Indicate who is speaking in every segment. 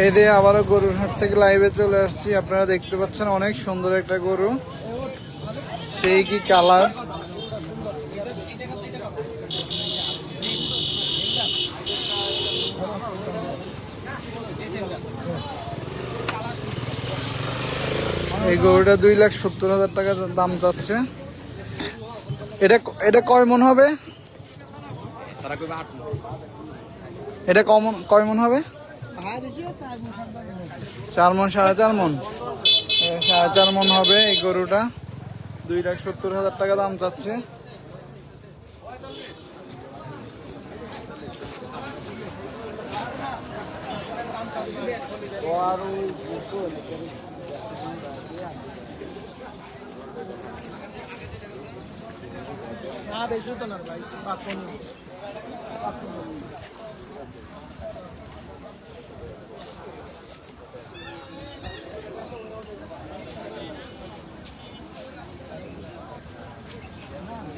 Speaker 1: এই দিয়ে আবারও গরুর হাট থেকে লাইভে চলে আসছি। আপনারা দেখতে পাচ্ছেন অনেক সুন্দর একটা গরু। সেই কি কালার এই গরুটা দুই লাখ সত্তর হাজার টাকা দাম যাচ্ছে এটা এটা কয় মন হবে? এটা কমন কয় মন হবে? চার মন সাড়ে চার মন সাড়ে চার মন হবে এই গরুটা। দুই লাখ সত্তর হাজার টাকা দাম চাচ্ছে।
Speaker 2: না, বেশি তো না ভাই পাঁচ পনেরো আপনারা মনে করেন আমরা আইছি ওনাকে মাথা খেতে হ্যাঁ মন এই বাবা গোড়া দে হ্যাঁ না এটা পিওর দেশি লেগে আমি খারাই এই যে হ্যাঁ উঠছে এই যে পিওর দেশি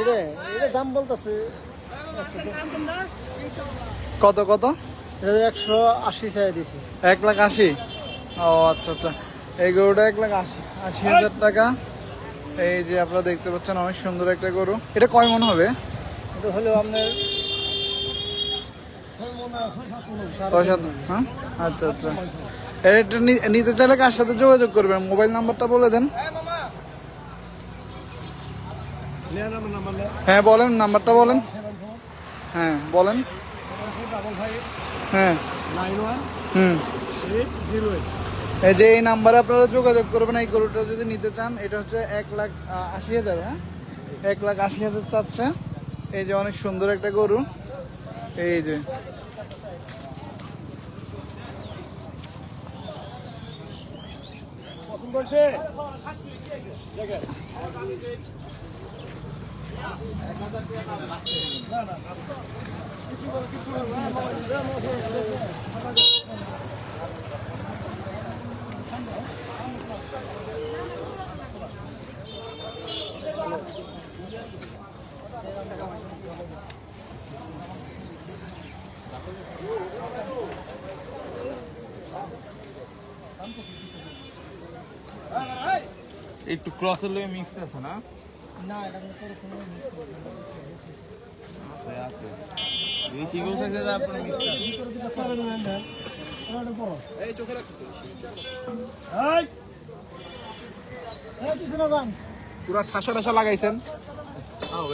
Speaker 2: এটা
Speaker 1: এটা
Speaker 2: দাম বলতেছে।
Speaker 1: কত কত?
Speaker 2: এটা একশো আশি চাই দিছি
Speaker 1: এক লাখ আশি? ও আচ্ছা আচ্ছা। এই গরুটা এক লাখ আশি আশি হাজার টাকা। এই যে আপনারা দেখতে পাচ্ছেন অনেক সুন্দর একটা গরু। এটা কয় মন হবে?
Speaker 2: এটা হলো আপনার
Speaker 1: ছয় সাত হ্যাঁ? আচ্ছা আচ্ছা। এটা নিতে চাইলে কার সাথে যোগাযোগ করবেন? মোবাইল নাম্বারটা বলে দেন। হ্যাঁ বলেন, নাম্বারটা বলেন। হ্যাঁ বলেন। হ্যাঁ। এই যে এই নাম্বারে আপনারা যোগাযোগ করবেন এই গরুটা যদি নিতে চান, এটা হচ্ছে এক লাখ আশি হাজার হ্যাঁ? এক লাখ আশি হাজার চাচ্ছে। এই যে অনেক সুন্দর একটা গরু। এই যে।
Speaker 2: পছন্দ
Speaker 3: একটু ক্রসের লয়ে মিক্স আছে না?
Speaker 2: না এটা কোনো কোনো মিস
Speaker 3: আছে আছে বেশি গোল থাকে তারপর মিক্স আছে
Speaker 2: এই চোখে রাখছিস এই! এই কিছু না জান
Speaker 3: পুরা ঠাসা ঠাসা লাগাইছেন।
Speaker 2: চলো।